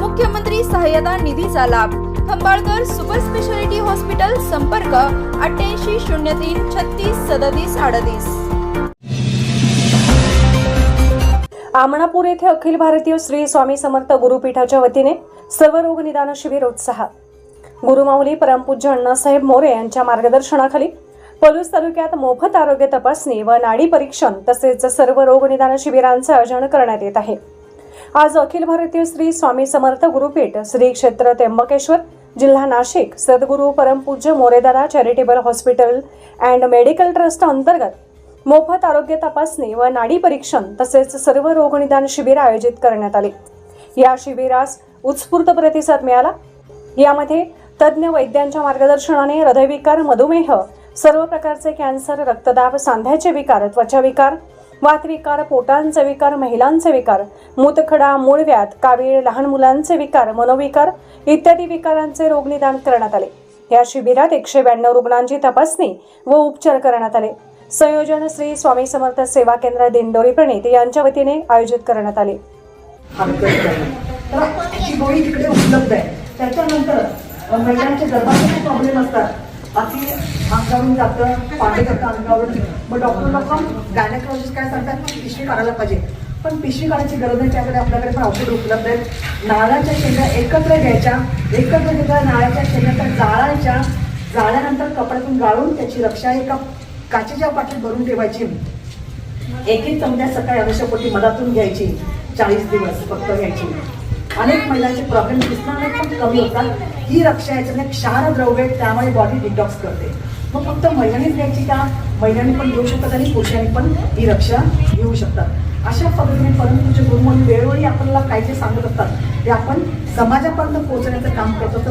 मुख्यमंत्री सहाय्यता निधीचा लाभ. खंबाळकर सुपर स्पेशालिटी हॉस्पिटल संपर्क अठ्ठ्याऐंशी शून्य तीन छत्तीस सदतीस अडतीस. आमणापूर येथे अखिल भारतीय श्री स्वामी समर्थ गुरुपीठाच्या वतीने सर्व रोग निदान शिबिर उत्साहात. गुरुमाऊली परमपूज्य अण्णासाहेब मोरे यांच्या मार्गदर्शनाखाली पलूस तालुक्यात मोफत आरोग्य तपासणी व नाडी परीक्षण तसेच सर्व रोग निदान शिबिरांचं आयोजन करण्यात येत आहे. आज अखिल भारतीय श्री स्वामी समर्थ गुरुपीठ श्री क्षेत्र त्र्यंबकेश्वर जिल्हा नाशिक सद्गुरू परमपूज्य मोरेदारा charitable hospital and medical trust अंतर्गत मोफत आरोग्य तपासणी व नाडी परीक्षण तसेच सर्व रोगनिदान शिबिर आयोजित करण्यात आले. या शिबिरास उत्स्फूर्त प्रतिसाद मिळाला. यामध्ये तज्ज्ञ वैद्यांच्या मार्गदर्शनाने हृदयविकार मधुमेह सर्व प्रकारचे कॅन्सर रक्तदाब सांध्याचे विकार त्वचा विकार वातविकार पोटांचे विकार महिलांचे विकार मूतखडा मूळव्यात कावीळ लहान मुलांचे विकार मनोविकार इत्यादी विकारांचे रोगनिदान करण्यात आले. या शिबिरात एकशे ब्याण्णव रुग्णांची तपासणी व उपचार करण्यात आले. संयोजन श्री स्वामी समर्थ सेवा केंद्र दिंडोरी प्रणित यांच्या वतीने आयोजित करण्यात आले. गोळी तिकडे उपलब्ध आहे. त्याच्यानंतर महिलांचे गर्भाचे प्रॉब्लेम असतात. अति अंगावरून जातं पाणी जातं अंगावरून मग डॉक्टर लोक गायनेकॉलॉजिस्ट काय सांगतात पण पिशवी काढायला पाहिजे. पण पिशवी काढायची गरज नाही त्याकडे आपल्याकडे पण औषध उपलब्ध आहेत. नारळाच्या शेंगा एकत्र घ्यायच्या एकत्र घेतल्या नारळाच्या शेंगा त्या जाळायच्या जाळल्यानंतर कपड्यातून गाळून त्याची रक्षा एका काचेच्या पाठीत भरून ठेवायची. एक एक चमच्या सकाळी अनुषपोटी मधातून घ्यायची. चाळीस दिवस फक्त घ्यायची. अनेक महिलांचे प्रॉब्लेम दिसणार नाही पण कमी होतात. ही रक्षा याच्याने क्षार द्रव्य त्यामुळे बॉडी डिटॉक्स करते. मग फक्त महिलांनीच घ्यायची का? महिलांनी पण घेऊ शकतात आणि पुरुषांनी पण ही रक्षा घेऊ शकतात. अशा पद्धतीने परंतुचे गुरुमूल वेळोवेळी आपल्याला काय जे सांगत असतात ते आपण समाजापर्यंत पोहोचण्याचं काम करतो